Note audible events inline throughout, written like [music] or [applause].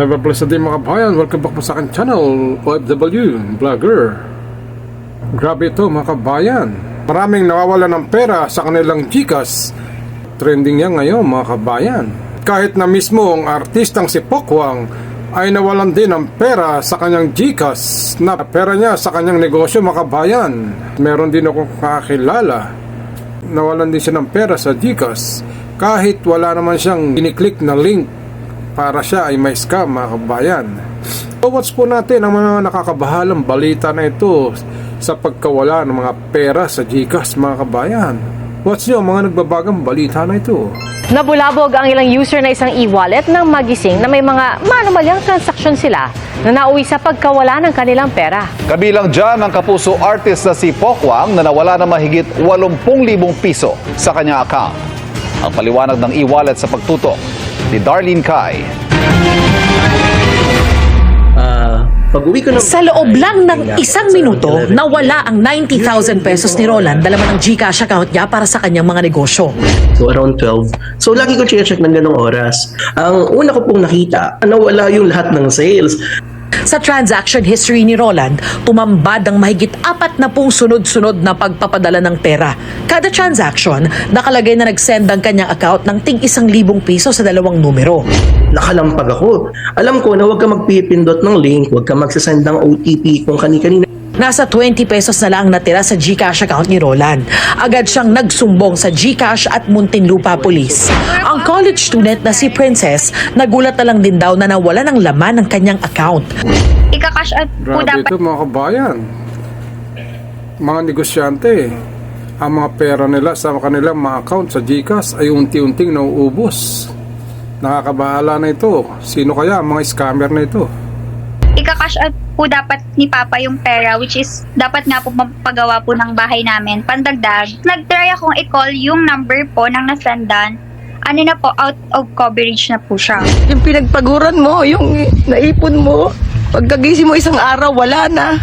Have a blessed day mga kabayan. Welcome back po sa akin channel, OFW Vlogger. Grabe ito mga kabayan. Maraming nawawala ng pera sa kanilang Gcash. Trending yan ngayon mga kabayan. Kahit na mismo ang artistang si Pokwang ay nawalan din ng pera sa kanyang Gcash na pera niya sa kanyang negosyo mga kabayan. Meron din akong kakilala nawalan din siya ng pera sa Gcash kahit wala naman siyang kiniklik na link para siya ay may scam mga kabayan. So watch po natin ang mga nakakabahalang balita na ito sa pagkawala ng mga pera sa Gcash mga kabayan. Watch nyo mga nagbabagang balita na ito. Nabulabog ang ilang user na isang e-wallet ng magising na may mga manumalyang transaksyon sila na nauwi sa pagkawala ng kanilang pera. Kabilang dyan ang kapuso artist na si Pokwang na nawala ng mahigit 80,000 piso sa kanyang account. Ang paliwanag ng e-wallet sa pagtutok ni Darlene Kai. Ah, pag-uwi ko ng... Sa loob lang ng isang minuto, nawala ang 90,000 pesos ni Roland dala ng Gcash account niya para sa kanyang mga negosyo. So around 12. So lagi ko check ng ganong oras. Ang una ko pong nakita, nawala yung lahat ng sales. Sa transaction history ni Roland, tumambad ang mahigit apat na pong sunod-sunod na pagpapadala ng pera. Kada transaction, nakalagay na nag-send ang kanyang account ng tig isang libong piso sa dalawang numero. Nakalampag ako. Alam ko na huwag ka magpipindot ng link, huwag ka magsasend ng OTP kung kani-kanina. Nasa 20 pesos na lang natira sa Gcash account ni Roland. Agad siyang nagsumbong sa Gcash at Muntinlupa Police. Ang college student na si Princess, nagulat na lang din daw na nawala ng laman ng kanyang account. ika-cash out po Grabe dapat ito mga kabayan. Mga negosyante, ang mga pera nila sa kanilang mga account sa Gcash ay unti-unting nauubos. Nakakabahala na ito. Sino kaya ang mga scammer na ito? ika-cash out po dapat ni Papa yung pera which is dapat nga po mapagawa po ng bahay namin. Pandagdag, nag-try akong i-call yung number po ng nasendan. Ano na po, out of coverage na po siya. Yung pinagpaguran mo, yung naipon mo, pagkagising mo isang araw, wala na.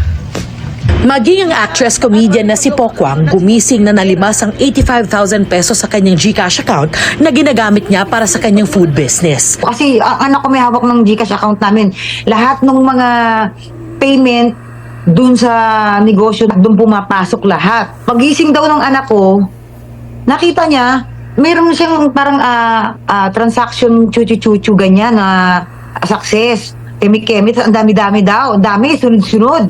Maging ang actress-comedian na si Pokwang gumising na nalibas ang 85,000 pesos sa kanyang Gcash account na ginagamit niya para sa kanyang food business. Kasi ang anak ko may hawak ng Gcash account namin. Lahat ng mga payment dun sa negosyo, dun pumapasok lahat. Pagising daw ng anak ko, nakita niya, meron siyang parang ah, ah, transaction chuchu-chuchu ganyan na success. Kemi-kemi, ang dami-dami daw. Ang dami, sunod-sunod.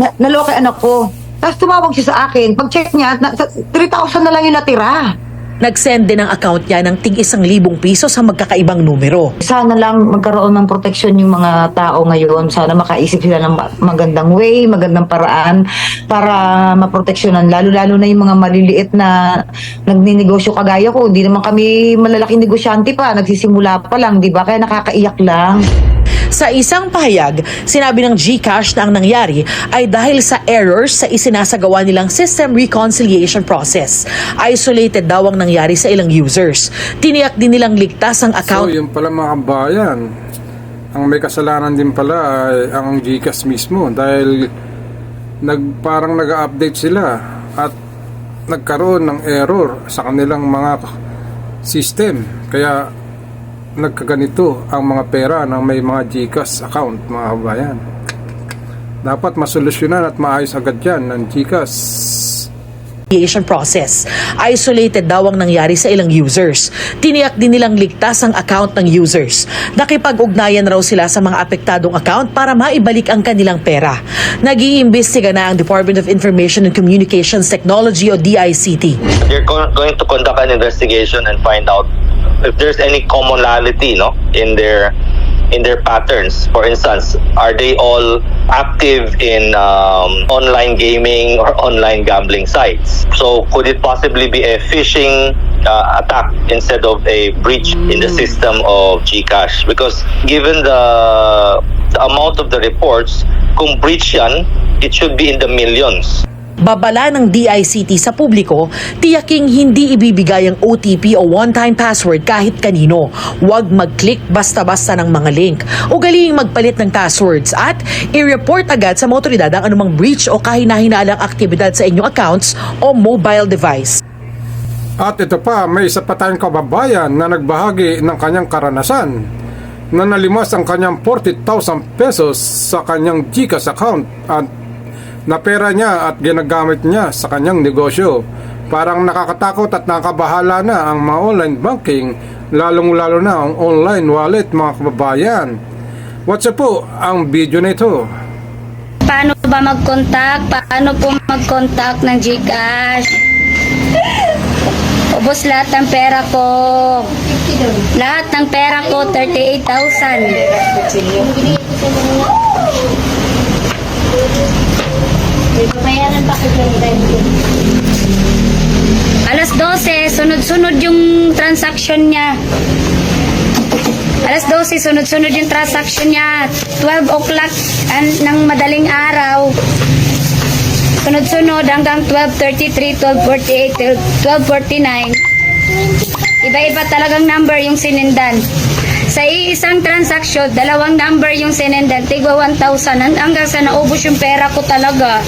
Na, naloka anak ko. Tapos tumawag siya sa akin. Pag-check niya, na, sa- 3,000 na lang yung natira. Nag-send din ang account niya ng tig isang libong piso sa magkakaibang numero. sana lang magkaroon ng proteksyon yung mga tao ngayon. Sana makaisip sila ng ma- magandang way, magandang paraan para maproteksyonan. Lalo-lalo na yung mga maliliit na nagninegosyo kagaya ko. Hindi naman kami malalaking negosyante pa. Nagsisimula pa lang, di ba? Kaya nakakaiyak lang. Sa isang pahayag, sinabi ng Gcash na ang nangyari ay dahil sa errors sa isinasagawa nilang system reconciliation process. Isolated daw ang nangyari sa ilang users. Tiniyak din nilang ligtas ang So account yun pala mga kabayan. Ang may kasalanan din pala ay ang Gcash mismo dahil nag, parang nag-update sila at nagkaroon ng error sa kanilang mga system. Kaya nagkaganito ang mga pera ng may mga Gcash account mga kabayan. Dapat masolusyonan at maayos agad yan ng Gcash. reconciliation process. Isolated daw ang nangyari sa ilang users. Tiniyak din nilang ligtas ang account ng users. Nakipag-ugnayan raw sila sa mga apektadong account para maibalik ang kanilang pera. Nag-iimbestiga na ang Department of Information and Communications Technology o DICT. They're go- going to conduct an investigation and find out if there's any commonality no in their in their patterns for instance are they all active in um, online gaming or online gambling sites? So could it possibly be a phishing uh, attack instead of a breach in the system of Gcash? Because given the the amount of the reports kung breach yan it should be in the millions Babala ng DICT sa publiko, tiyaking hindi ibibigay ang OTP o one-time password kahit kanino. Huwag mag-click basta-basta ng mga link. Ugaling magpalit ng passwords at i-report agad sa mga ang anumang breach o kahina-hinalang aktibidad sa inyong accounts o mobile device. At ito pa, may isa pa tayong kababayan na nagbahagi ng kanyang karanasan na nalimas ang kanyang 40,000 pesos sa kanyang GCash account at na pera niya at ginagamit niya sa kanyang negosyo. Parang nakakatakot at nakabahala na ang mga online banking, lalong-lalo na ang online wallet mga kababayan. What's up po ang video na ito? Paano ba mag-contact? Paano po mag-contact ng GCash? [laughs] Ubus lahat ng pera ko. Lahat ng pera ko, 38,000. Alas 12, sunod-sunod yung transaction niya. Alas 12, sunod-sunod yung transaction niya. 12 o'clock ng madaling araw. Sunod-sunod hanggang 12.33, 12.48, 12.49. Iba-iba talagang number yung sinindan. Sa isang transaction, dalawang number yung sinendan, tigwa 1,000 hang- hanggang sa naubos yung pera ko talaga.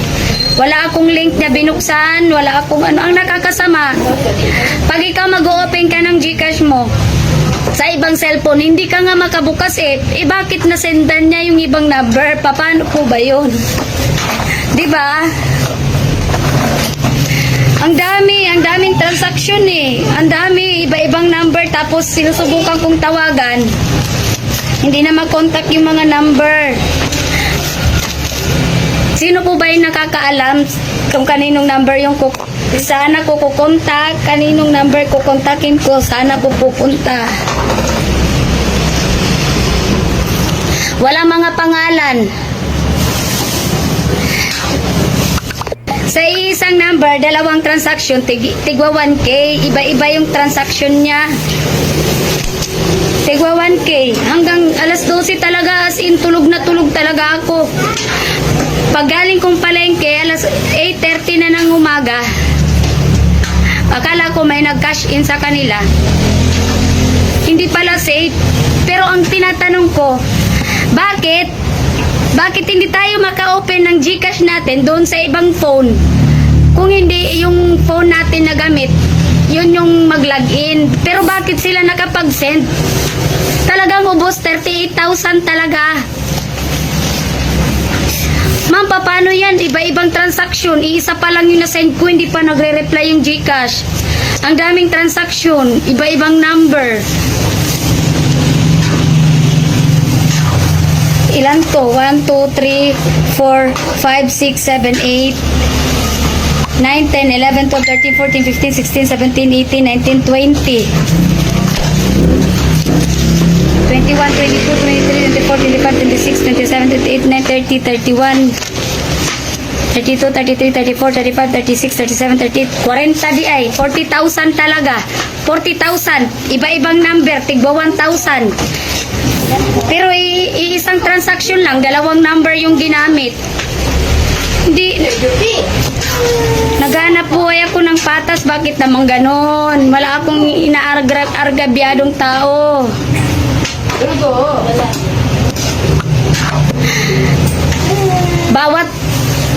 Wala akong link na binuksan, wala akong ano. Ang nakakasama, pag ikaw mag-open ka ng Gcash mo, sa ibang cellphone, hindi ka nga makabukas eh. Eh bakit nasendan niya yung ibang number? Paano po ba yun? Di ba? Ang dami, ang daming transaction eh. Ang dami, iba-ibang number tapos sinusubukan kong tawagan. Hindi na makontak yung mga number. Sino po ba yung nakakaalam kung kaninong number yung kuk sana ko kukontak, kaninong number kukontakin ko, sana po pupunta. Wala mga pangalan. Sa isang number, dalawang transaction, tig tigwa 1K, iba-iba yung transaction niya. Tigwa 1K, hanggang alas 12 talaga, as in, tulog na tulog talaga ako. Pag galing kong palengke, alas 8.30 na ng umaga, akala ko may nag-cash in sa kanila. Hindi pala safe. Pero ang tinatanong ko, bakit? Bakit hindi tayo maka-open ng Gcash natin doon sa ibang phone? Kung hindi yung phone natin na gamit, yun yung mag-login. Pero bakit sila nakapag-send? Talagang ubos 38,000 talaga. Ma'am, paano yan? Iba-ibang transaction. Iisa pa lang yung nasend ko, hindi pa nagre-reply yung Gcash. Ang daming transaction, iba-ibang number. Ilan to? 1, 2, 3, 4, 5, 6, 7, 8, 9, 10, 11, 12, 13, 14, 15, 16, 17, 18, 19, 20. 21, 22, 23, 24, 25, 26, 27, 28, 9, 30, 31, 32, 33, 34, 35, 36, 37, 38, 40 di ay, 40,000 talaga. 40,000, iba-ibang number, tigba 1,000. Pero i- iisang transaction lang, dalawang number yung ginamit. Hindi, naghanap buhay ako ng patas, bakit naman ganon? Wala akong inaargabyadong tao. Bawat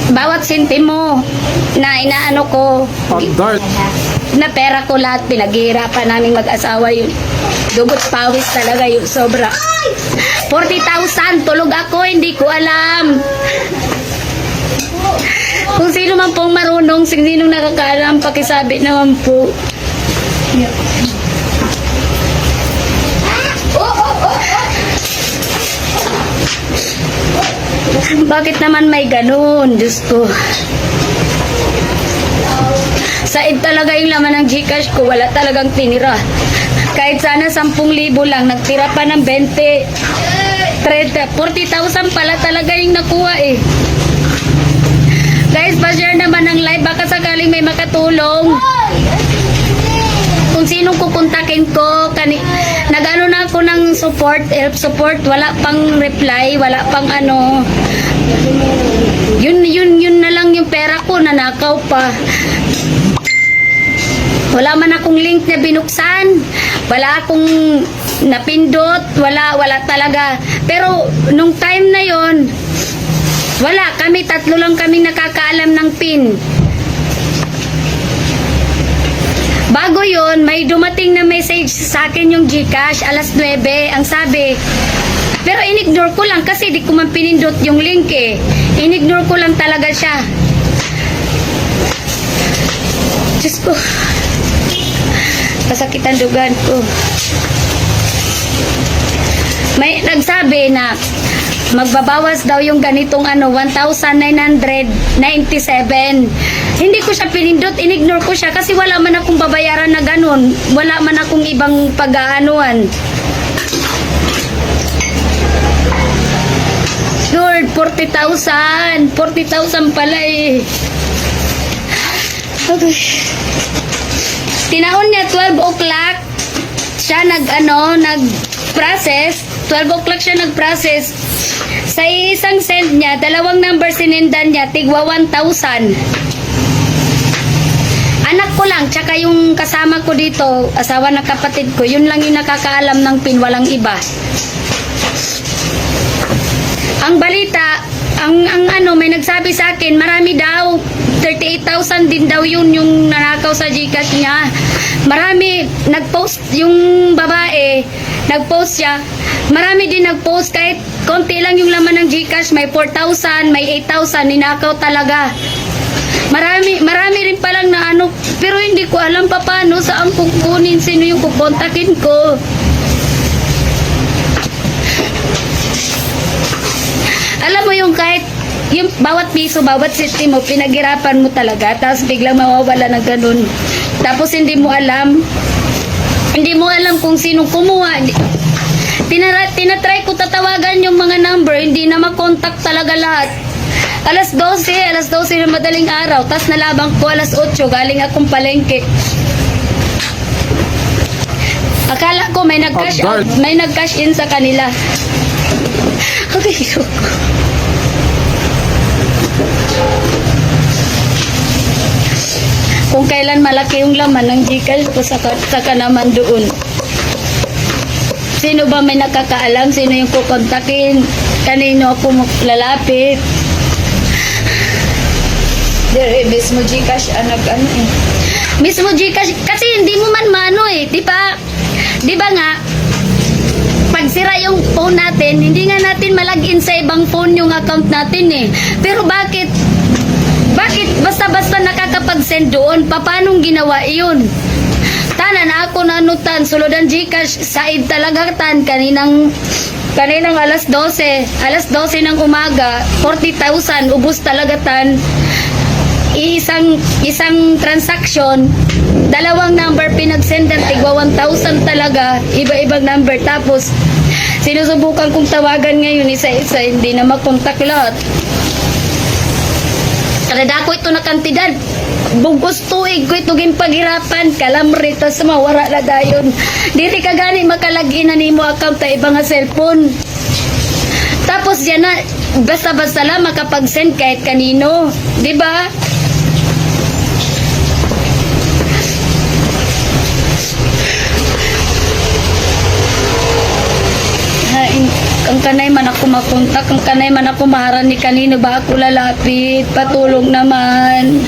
bawat sentimo na inaano ko, dahil na pera ko lahat pinaghihirapan namin mag-asawa yun. Dugot pawis talaga yung sobra. 40,000 tulog ako, hindi ko alam. Kung sino man pong marunong, sino nakakaalam, pakisabi naman po. Bakit naman may ganun? Diyos ko. Said talaga yung laman ng Gcash ko, wala talagang tinira. Kahit sana 10,000 lang, nagtira pa ng 20, 30, 40,000 pala talaga yung nakuha eh. Guys, pa-share naman ng live, baka sakaling may makatulong. Kung sinong kukontakin ko, kani, nag-ano na ako ng support, help support, wala pang reply, wala pang ano. Yun, yun, yun na lang yung pera ko, nanakaw pa. Wala man akong link na binuksan. Wala akong napindot. Wala, wala talaga. Pero, nung time na yon wala. Kami, tatlo lang kami nakakaalam ng pin. Bago yon may dumating na message sa akin yung Gcash, alas 9, ang sabi, pero inignore ko lang kasi di ko man pinindot yung link eh. Inignore ko lang talaga siya. Diyos ko. Pasakit ang dugan ko. May nagsabi na magbabawas daw yung ganitong ano 1,997. Hindi ko siya pinindot, inignore ko siya kasi wala man akong babayaran na ganun. Wala man akong ibang pag-aanuan. Lord, 40,000. 40,000 pala eh. Okay. Tinahon niya 12 o'clock. Siya nag ano, nag process. 12 o'clock siya nag process. Sa isang send niya, dalawang number sinendan niya, tigwa 1,000. Anak ko lang, tsaka yung kasama ko dito, asawa ng kapatid ko, yun lang yung nakakaalam ng pin, walang iba. Ang balita, ang ang ano may nagsabi sa akin, marami daw 38,000 din daw yun yung nanakaw sa Gcash niya. Marami nagpost yung babae, nagpost siya. Marami din nagpost kahit konti lang yung laman ng Gcash, may 4,000, may 8,000 ninakaw talaga. Marami, marami rin palang na ano, pero hindi ko alam pa paano saan kukunin, sino yung kukontakin ko. Alam mo yung kahit yung bawat piso, bawat senti mo, pinaghirapan mo talaga, tapos biglang mawawala ng ganun. Tapos hindi mo alam, hindi mo alam kung sinong kumuha. Tinara, tinatry ko tatawagan yung mga number, hindi na makontak talaga lahat. Alas 12, alas 12 na madaling araw, tapos nalabang ko alas 8, galing akong palengke. Akala ko may nag-cash out, may nag-cash in sa kanila. [laughs] Okay, so, kung kailan malaki yung laman ng Gcash ko saka, saka naman doon. Sino ba may nakakaalam? Sino yung kukontakin? Kanino ako lalapit? Dire, mismo Gcash ang ano eh. Mismo Gcash, kasi hindi mo man mano eh, di ba? Di ba nga, sira yung phone natin, hindi nga natin malagin sa ibang phone yung account natin eh. Pero bakit, bakit basta-basta nakakapag-send doon? Papanong ginawa iyon? Tanan ako nanutan, suludan Gcash, said talaga tan, kaninang kaninang alas 12, alas 12 ng umaga, 40,000, ubus talaga tan isang isang transaction dalawang number pinagsendan tigwa 1,000 talaga iba-ibang number tapos sinusubukan kong tawagan ngayon isa-isa hindi na makontak lahat kada ko ito na kantidad. Bugos tuig ko ito paghirapan kalamri tas mawara na dayon. Dili ka gani makalagin na nimo account ta iba nga cellphone. Tapos yan na basta-basta lang makapag-send kahit kanino. Di ba ang kanay man ako makontak, ang kanay man ako maharan ni kanino ba ako lalapit, patulong naman.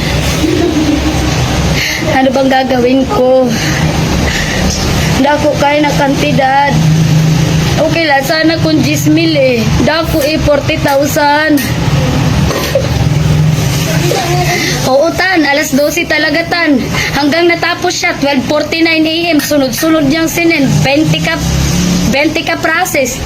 Ano bang gagawin ko? Dako kaya na kantidad. Okay lang, sana kung 10 mil eh. Dako eh, 40,000. Oo, tan. Alas 12 talaga, tan. Hanggang natapos siya, 12.49 a.m. Sunod-sunod niyang sinin. 20 ka, 20 ka process.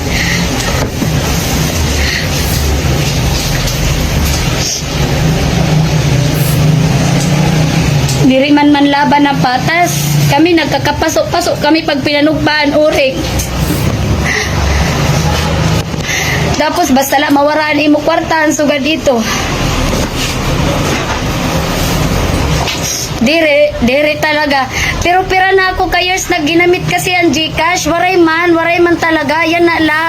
Diri man man laban ng patas. Kami nagkakapasok-pasok kami pag pinanugpaan urik. Tapos basta lang mawaraan imo kwartahan sugad dito. Dire, dire talaga. Pero pira na ako kayers na ginamit kasi ang Gcash. Waray man, waray man talaga. Yan na la.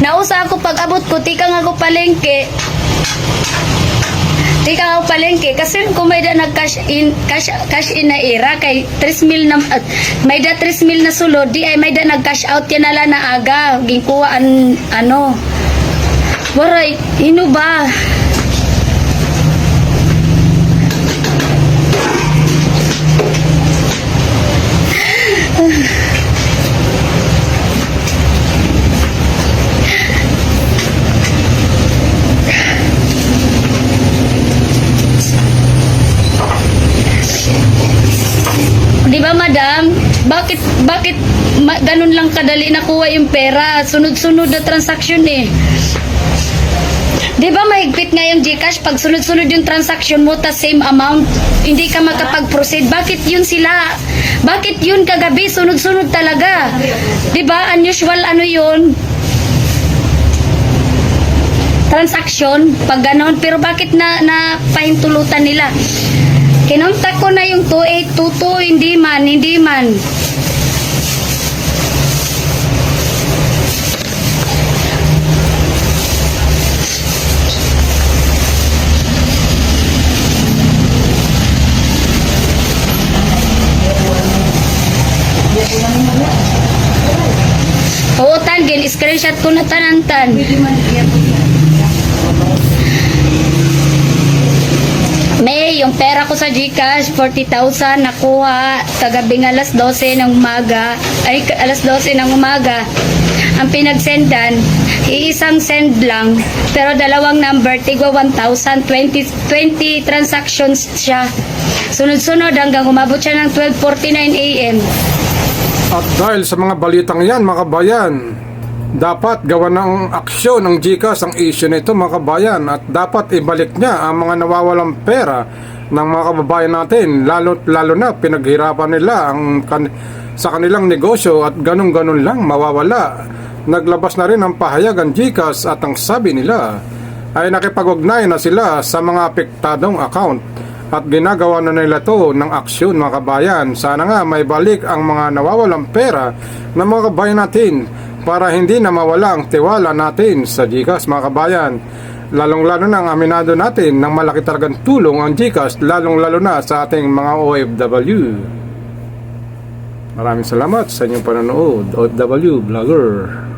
Nausa ako pag abot ko, tika nga ako palengke. Ako palengke. Kasi kung may da nag-cash in, cash, cash in na era, kay 3 mil na, at may da 3 mil na sulod, di ay may da nag-cash out yan nala na aga. Ginkuha an, ano. Waray, hino ba? Bakit, ma- ganun lang kadali nakuha yung pera? Sunod-sunod na transaksyon eh. Di ba mahigpit nga yung Gcash pag sunod-sunod yung transaction mo ta same amount, hindi ka makapag-proceed. Bakit yun sila? Bakit yun kagabi sunod-sunod talaga? Di ba unusual ano yun? Transaction pag ganon pero bakit na na pahintulutan nila? Kinontak ko na yung 2822, hindi man, hindi man. Oo, tan, gin, screenshot ko na tanantan. May, yung pera ko sa Gcash, 40,000 nakuha kagabing alas 12 ng umaga, ay alas 12 ng umaga. Ang pinagsendan, iisang send lang, pero dalawang number, tigwa 1,000, 20, 20 transactions siya. Sunod-sunod hanggang umabot siya ng 12.49 a.m. At dahil sa mga balitang yan, mga kabayan, dapat gawa ng aksyon ng GCash ang issue nito mga kabayan at dapat ibalik niya ang mga nawawalang pera ng mga kababayan natin lalo, lalo na pinaghirapan nila ang kan, sa kanilang negosyo at ganun-ganun lang mawawala. Naglabas na rin ang pahayag ang GCash at ang sabi nila ay nakipag-ugnay na sila sa mga apektadong account at ginagawa na nila to ng aksyon mga kabayan. Sana nga may balik ang mga nawawalang pera ng mga kabayan natin para hindi na mawala ang tiwala natin sa GCash mga kabayan. Lalong-lalo na ang aminado natin ng malaki talagang tulong ang GCash lalong-lalo na sa ating mga OFW. Maraming salamat sa inyong panonood, OFW Vlogger.